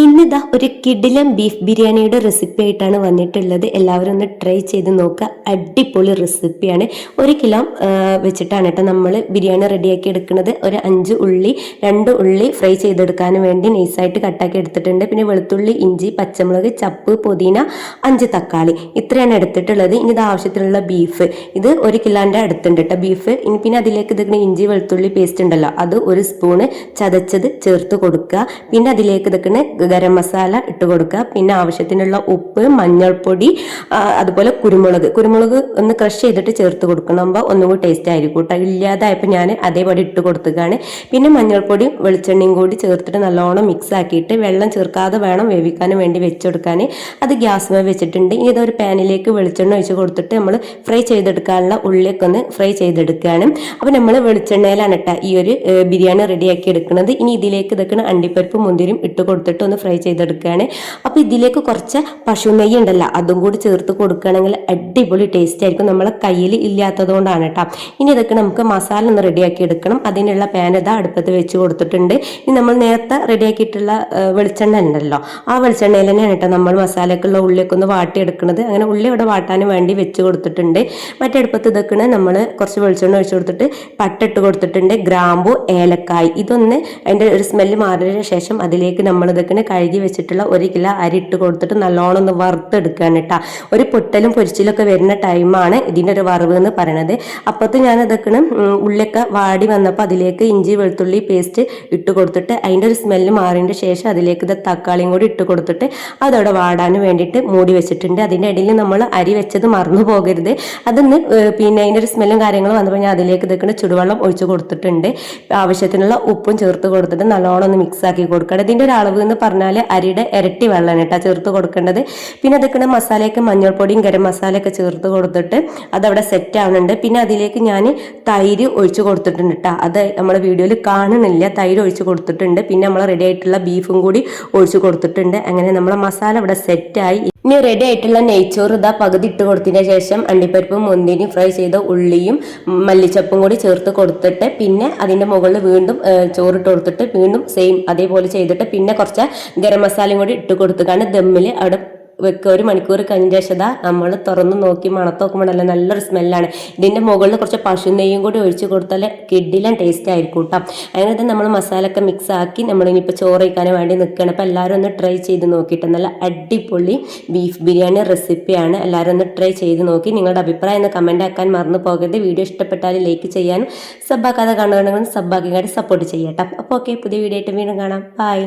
ഇന്നിതാ ഒരു കിഡിലം ബീഫ് ബിരിയാണിയുടെ റെസിപ്പി ആയിട്ടാണ് വന്നിട്ടുള്ളത്. എല്ലാവരും ഒന്ന് ട്രൈ ചെയ്ത് നോക്കുക അടിപൊളി റെസിപ്പിയാണ് ഒരു കിലോ വെച്ചിട്ടാണ് കേട്ടോ നമ്മൾ ബിരിയാണി റെഡിയാക്കി എടുക്കുന്നത്. ഒരു അഞ്ച് ഉള്ളി രണ്ട് ഉള്ളി ഫ്രൈ ചെയ്തെടുക്കാൻ വേണ്ടി നൈസായിട്ട് കട്ടാക്കി എടുത്തിട്ടുണ്ട്. പിന്നെ വെളുത്തുള്ളി ഇഞ്ചി പച്ചമുളക് ചപ്പ് പുതിന അഞ്ച് തക്കാളി. ഇത്രയാണ് എടുത്തിട്ടുള്ളത്. ഇനി ഇത് ആവശ്യത്തിലുള്ള ബീഫ് ഇത് ഒരു കിലോന്റെ അടുത്തുണ്ട് കേട്ടോ ബീഫ് ഇനി പിന്നെ അതിലേക്ക് ഇതൊക്കെ ഇഞ്ചി വെളുത്തുള്ളി പേസ്റ്റ് ഉണ്ടല്ലോ. അത് ഒരു സ്പൂണ് ചതച്ചത് ചേർത്ത് കൊടുക്കുക. പിന്നെ അതിലേക്ക് ഇതൊക്കെ ഗരം മസാല ഇട്ട് കൊടുക്കുക. പിന്നെ ആവശ്യത്തിനുള്ള ഉപ്പ് മഞ്ഞൾപ്പൊടി അതുപോലെ കുരുമുളക്. കുരുമുളക് ഒന്ന് ക്രഷ് ചെയ്തിട്ട് ചേർത്ത് കൊടുക്കണമ്പോൾ ഒന്നുകൂടി ടേസ്റ്റ് ആയിരിക്കും കേട്ടോ ഇല്ലാതായപ്പോൾ ഞാൻ അതേപടി ഇട്ട് കൊടുത്തുകയാണ് പിന്നെ മഞ്ഞൾപ്പൊടിയും വെളിച്ചെണ്ണയും കൂടി ചേർത്തിട്ട് നല്ലോണം മിക്സ് ആക്കിയിട്ട് വെള്ളം ചേർക്കാതെ വേണം വേവിക്കാനും വേണ്ടി വെച്ചെടുക്കാൻ അത് ഗ്യാസ് മേൽ വെച്ചിട്ടുണ്ട്. ഇനി ഇതൊരു പാനിലേക്ക് വെളിച്ചെണ്ണ ഒഴിച്ച് കൊടുത്തിട്ട് നമ്മൾ ഫ്രൈ ചെയ്തെടുക്കാനുള്ള ഉള്ളിയൊക്കെ ഒന്ന് ഫ്രൈ ചെയ്തെടുക്കുകയാണ്. അപ്പോൾ നമ്മൾ വെളിച്ചെണ്ണയിലാണ് കേട്ടോ ഈ ഒരു ബിരിയാണി റെഡിയാക്കി എടുക്കുന്നത് ഇനി ഇതിലേക്ക് ഇതൊക്കെ അണ്ടിപ്പരിപ്പ് മുന്തിരിയും ഇട്ട് കൊടുത്തിട്ട് ഒന്ന് ഫ്രൈ ചെയ്തെടുക്കുകയാണ്. അപ്പോൾ ഇതിലേക്ക് കുറച്ച് പശു നെയ്യ് ഉണ്ടല്ലോ അതും കൂടി ചേർത്ത് കൊടുക്കുകയാണെങ്കിൽ അടിപൊളി ടേസ്റ്റ് ആയിരിക്കും. നമ്മളെ കയ്യിൽ ഇല്ലാത്തത് കൊണ്ടാണ് കേട്ടോ. ഇനി ഇതൊക്കെ നമുക്ക് മസാല ഒന്ന് റെഡിയാക്കി എടുക്കണം. അതിനുള്ള പാൻ ഇതാ അടുപ്പത്ത് വെച്ച് കൊടുത്തിട്ടുണ്ട്. ഇനി നമ്മൾ നേരത്തെ റെഡിയാക്കിയിട്ടുള്ള വെളിച്ചെണ്ണ ഉണ്ടല്ലോ ആ വെളിച്ചെണ്ണയിൽ തന്നെയാണ് കേട്ടോ നമ്മൾ മസാലക്കുള്ള ഉള്ളിയൊക്കെ ഒന്ന് വാട്ടിയെടുക്കുന്നത് അങ്ങനെ ഉള്ളി ഇവിടെ വാട്ടാൻ വേണ്ടി വെച്ച് കൊടുത്തിട്ടുണ്ട്. മറ്റേ അടുപ്പത്ത് ഇതൊക്കെ നമ്മൾ കുറച്ച് വെളിച്ചെണ്ണ ഒഴിച്ച് കൊടുത്തിട്ട് പട്ടിട്ട് കൊടുത്തിട്ടുണ്ട്. ഗ്രാമ്പു ഏലക്കായ് ഇതൊന്ന് അതിന്റെ ഒരു സ്മെല്ല് മാറിയതിന് ശേഷം അതിലേക്ക് നമ്മൾ ഇതൊക്കെ കഴുകി വെച്ചിട്ടുള്ള ഒരു കിലോ അരി ഇട്ട് കൊടുത്തിട്ട് നല്ലോണം ഒന്ന് വറുത്തെടുക്കുകയാണ് കേട്ടോ. ഒരു പൊട്ടലും പൊരിച്ചിലൊക്കെ വരുന്ന ടൈമാണ് ഇതിന്റെ ഒരു വറവ് എന്ന് പറയണത്. അപ്പത്ത് ഞാൻ ഇതൊക്കെ ഉള്ളിയൊക്കെ വാടി വന്നപ്പോൾ അതിലേക്ക് ഇഞ്ചി വെളുത്തുള്ളി പേസ്റ്റ് ഇട്ട് കൊടുത്തിട്ട് അതിന്റെ ഒരു സ്മെല്ല് മാറിയതിന്റെ ശേഷം അതിലേക്ക് ഇത് തക്കാളിയും കൂടി ഇട്ട് കൊടുത്തിട്ട് അതവിടെ വാടാൻ വേണ്ടിയിട്ട് മൂടി വെച്ചിട്ടുണ്ട്. അതിന്റെ ഇടയിൽ നമ്മൾ അരി വെച്ചത് മറന്നു പോകരുത്. അതൊന്ന് പിന്നെ അതിന്റെ ഒരു സ്മെല്ലും കാര്യങ്ങളും വന്നപ്പോൾ ഞാൻ അതിലേക്ക് ഇതൊക്കെ ചുടുവെള്ളം ഒഴിച്ചു കൊടുത്തിട്ടുണ്ട്. ആവശ്യത്തിനുള്ള ഉപ്പും ചേർത്ത് കൊടുത്തിട്ട് നല്ലോണം ഒന്ന് മിക്സ് ആക്കി കൊടുക്കണം. ഇതിന്റെ ഒരു അളവ് എന്ന് പറഞ്ഞാൽ അരിയുടെ ഇരട്ടി വെള്ളമാണ് കേട്ടോ ചേർത്ത് കൊടുക്കേണ്ടത്. പിന്നെ അതൊക്കെ മസാലയൊക്കെ മഞ്ഞൾപ്പൊടിയും ഗരം മസാലയൊക്കെ ചേർത്ത് കൊടുത്തിട്ട് അതവിടെ സെറ്റ് ആവുന്നുണ്ട്. പിന്നെ അതിലേക്ക് ഞാൻ തൈര് ഒഴിച്ച് കൊടുത്തിട്ടുണ്ട് കേട്ടോ. അത് നമ്മൾ വീഡിയോയിൽ കാണുന്നില്ല. തൈര് ഒഴിച്ച് കൊടുത്തിട്ടുണ്ട്. പിന്നെ നമ്മൾ റെഡി ആയിട്ടുള്ള ബീഫും കൂടി ഒഴിച്ച് കൊടുത്തിട്ടുണ്ട്. അങ്ങനെ നമ്മളെ മസാല ഇവിടെ സെറ്റായി ഇനി റെഡി ആയിട്ടുള്ള നെയ്ച്ചോറ് ഇതാ പകുതി ഇട്ട് കൊടുത്തതിന് ശേഷം അണ്ടിപ്പരിപ്പും മുന്തിരി ഫ്രൈ ചെയ്ത ഉള്ളിയും മല്ലിച്ചപ്പും കൂടി ചേർത്ത് കൊടുത്തിട്ട് പിന്നെ അതിന്റെ മുകളിൽ വീണ്ടും ചോറിട്ട് കൊടുത്തിട്ട് വീണ്ടും സെയിം അതേപോലെ ചെയ്തിട്ട് പിന്നെ കുറച്ച് ഗരം മസാലയും കൂടി ഇട്ട് കൊടുത്തുകൊണ്ട് ദമ്മിൽ അവിടെ വെക്കുക ഒരു മണിക്കൂർ കഴിഞ്ഞ ശേഷം നമ്മൾ തുറന്ന് നോക്കി മണത്ത് നോക്കുമ്പോഴല്ല നല്ലൊരു സ്മെല്ലാണ്. ഇതിന്റെ മുകളിൽ കുറച്ച് പശു നെയ്യും കൂടി ഒഴിച്ച് കൊടുത്താൽ കിഡിലും ടേസ്റ്റ് ആയിരിക്കും കേട്ടോ അങ്ങനെ തന്നെ നമ്മൾ മസാലയൊക്കെ മിക്സ് ആക്കി നമ്മൾ ഇനിയിപ്പോൾ ചോറ് വയ്ക്കാൻ വേണ്ടി നിൽക്കുകയാണ് അപ്പോൾ എല്ലാവരും ഒന്ന് ട്രൈ ചെയ്ത് നോക്കിയിട്ട് നല്ല അടിപൊളി ബീഫ് ബിരിയാണി റെസിപ്പിയാണ് എല്ലാവരും ഒന്ന് ട്രൈ ചെയ്ത് നോക്കി. നിങ്ങളുടെ അഭിപ്രായം ഒന്ന് കമന്റ് ആക്കാൻ മറന്നു പോകരുത്. വീഡിയോ ഇഷ്ടപ്പെട്ടാൽ ലൈക്ക് ചെയ്യാനും സബ്ബാക്കാതെ കാണുകയാണെങ്കിൽ സബ്ബാക്കി സപ്പോർട്ട് ചെയ്യട്ടോ. അപ്പോൾ ഓക്കെ പുതിയ വീഡിയോ ആയിട്ട് വീണ്ടും കാണാം. ബൈ